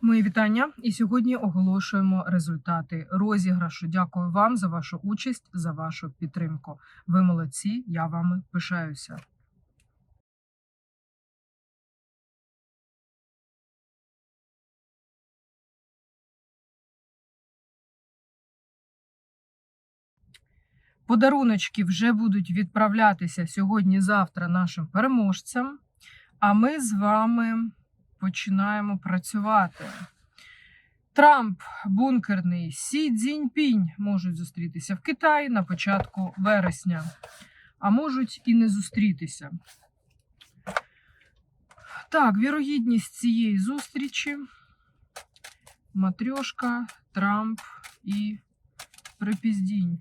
Мої вітання. І сьогодні оголошуємо результати розіграшу. Дякую вам за вашу участь, за вашу підтримку. Ви молодці, я вами пишаюся. Подаруночки вже будуть відправлятися сьогодні-завтра нашим переможцям. А ми з вами починаємо працювати. Трамп бункерний Сі Цзіньпінь можуть зустрітися в Китаї на початку вересня, а можуть і не зустрітися. Так, вірогідність цієї зустрічі. Матрьошка, Трамп і Припіздінь.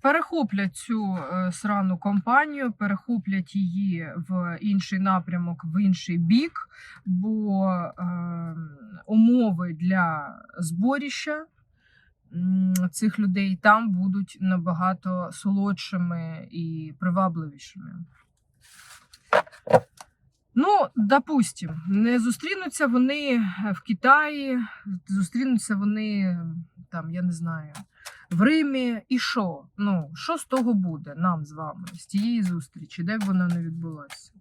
Перехоплять цю е, срану компанію, перехоплять її в інший напрямок, в інший бік, бо е, умови для зборіща цих людей там будуть набагато солодшими і привабливішими. Ну, допустим, не зустрінуться вони в Китаї, зустрінуться вони там, я не знаю, в Римі. І що? Ну, що з того буде нам з вами, з тієї зустрічі, де б вона не відбулася?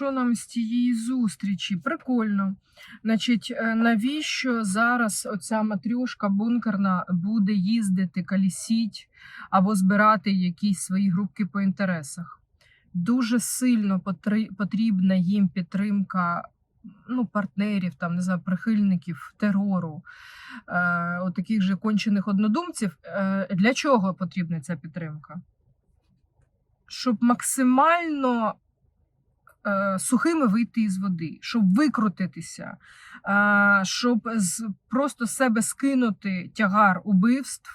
Що нам з тієї зустрічі? Прикольно. Значить, е, навіщо зараз оця матрюшка бункерна буде їздити, колісіть або збирати якісь свої групки по інтересах? Дуже сильно потрібна їм підтримка ну, партнерів, там, не знаю, прихильників терору, е, от таких же кончених однодумців. Е, для чого потрібна ця підтримка? Щоб максимально сухими вийти із води, щоб викрутитися, е, щоб просто з себе скинути тягар убивств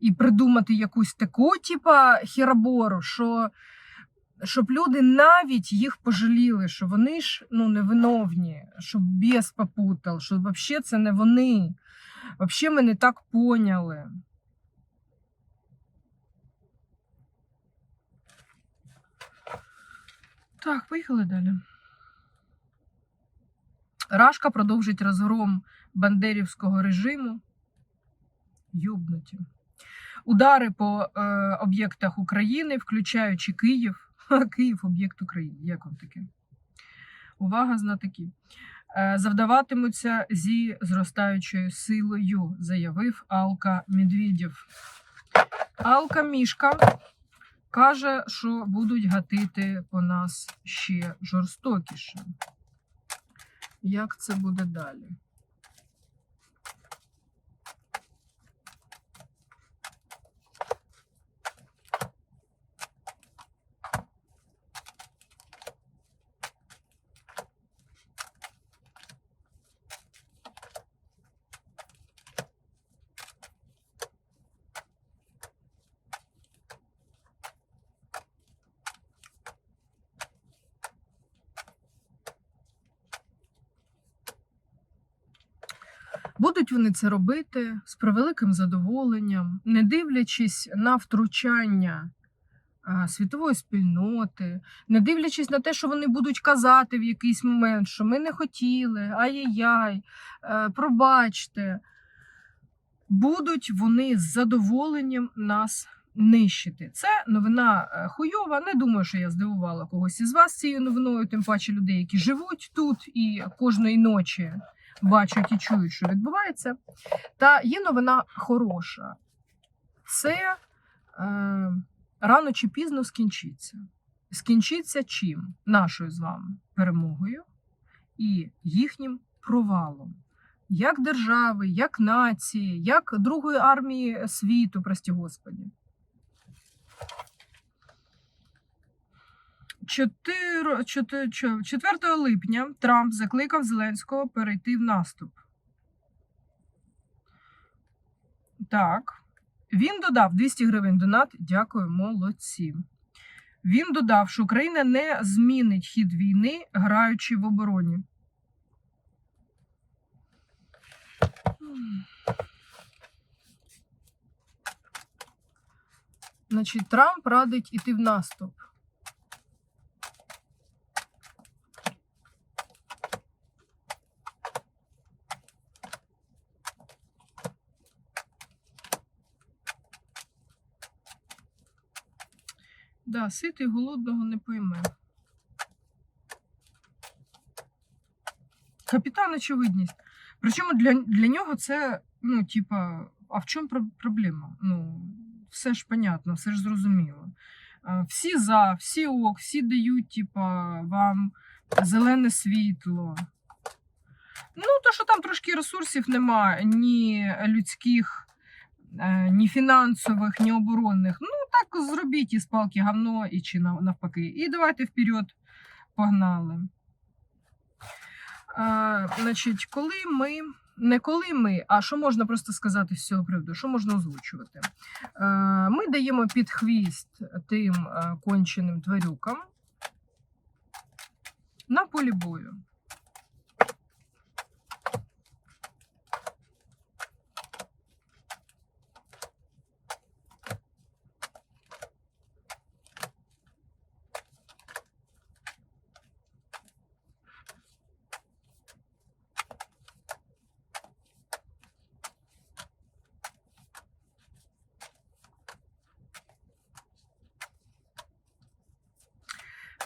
і придумати якусь таку, типа хірабору, що. Щоб люди навіть їх пожаліли, що вони ж ну невиновні, щоб біс попутав, що взагалі це не вони. Взагалі ми не так поняли. Так, поїхали далі. Рашка продовжить розгром бандерівського режиму. Юбнуті. Удари по е, об'єктах України, включаючи Київ. Київ об'єкт України. Як вам таке? Увага, знатоки. Е, завдаватимуться зі зростаючою силою, заявив Алка Медведєв. Алка Мішка каже, що будуть гатити по нас ще жорстокіше. Як це буде далі? Будуть вони це робити з превеликим задоволенням, не дивлячись на втручання світової спільноти, не дивлячись на те, що вони будуть казати в якийсь момент, що ми не хотіли, ай-яй-яй, е, пробачте. Будуть вони з задоволенням нас нищити. Це новина е, хуйова. Не думаю, що я здивувала когось із вас цією новиною, тим паче людей, які живуть тут і кожної ночі бачать і чують, що відбувається. Та є новина хороша. Це е, рано чи пізно скінчиться. Скінчиться чим? Нашою з вами перемогою і їхнім провалом. Як держави, як нації, як Другої армії світу, прості Господі. 4, 4, 4 липня Трамп закликав Зеленського перейти в наступ. Так. Він додав 200 гривень донат. Дякую, молодці. Він додав, що Україна не змінить хід війни, граючи в обороні. Значить, Трамп радить іти в наступ. Да, ситий голодного не пойме. Капітан очевидність. Причому для, для нього це, ну, типа, а в чому проблема? Ну, все ж понятно, все ж зрозуміло. Всі за, всі ок, всі дають, типа, вам зелене світло. Ну, то, що там трошки ресурсів немає, ні людських, ні фінансових, ні оборонних. Ну, так зробіть із палки говно і чи навпаки. І давайте вперед погнали. А, значить, коли ми. Не коли ми, а що можна просто сказати з цього приводу, що можна озвучувати? Е, Ми даємо під хвіст тим е, конченим тварюкам на полі бою.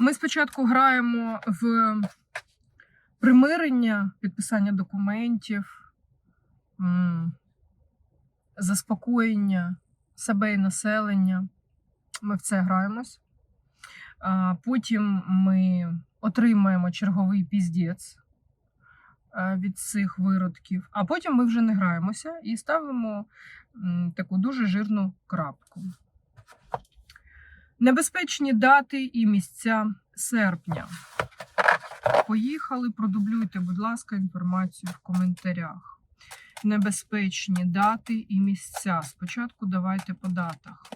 Ми спочатку граємо в примирення, підписання документів, заспокоєння себе і населення. Ми в це граємось. Потім ми отримаємо черговий піздець від цих виродків, а потім ми вже не граємося і ставимо таку дуже жирну крапку. Небезпечні дати і місця серпня. Поїхали, продублюйте, будь ласка, інформацію в коментарях. Небезпечні дати і місця. Спочатку давайте по датах.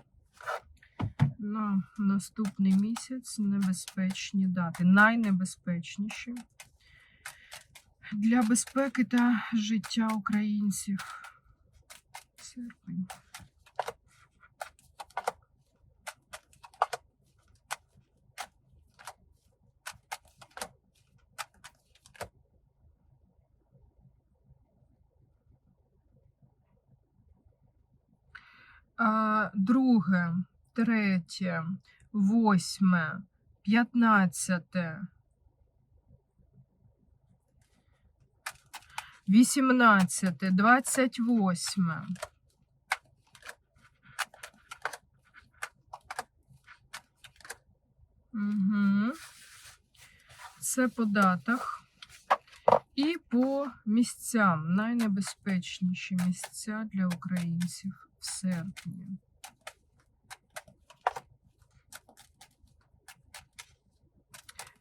На наступний місяць небезпечні дати. Найнебезпечніші для безпеки та життя українців. Серпень. А, друге, третє, восьме, п'ятнадцяте, вісімнадцяте, двадцять восьме. Угу. Це по датах. І по місцям. Найнебезпечніші місця для українців в серпні.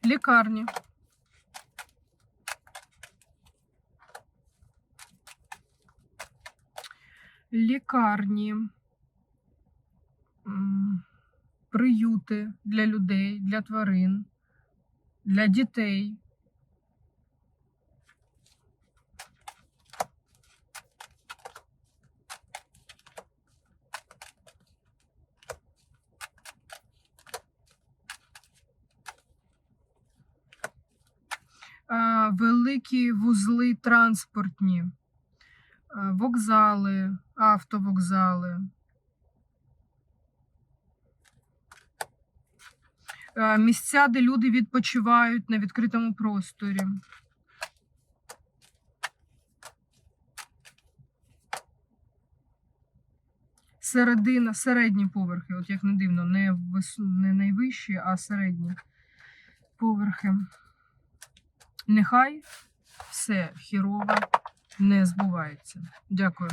Лікарні. Лікарні. Приюти для людей, для тварин, для дітей. а, великі вузли транспортні, вокзали, автовокзали. Місця, де люди відпочивають на відкритому просторі. Середина, середні поверхи, от як не дивно, не, вис... не найвищі, а середні поверхи. Нехай все хірово не збувається. Дякую.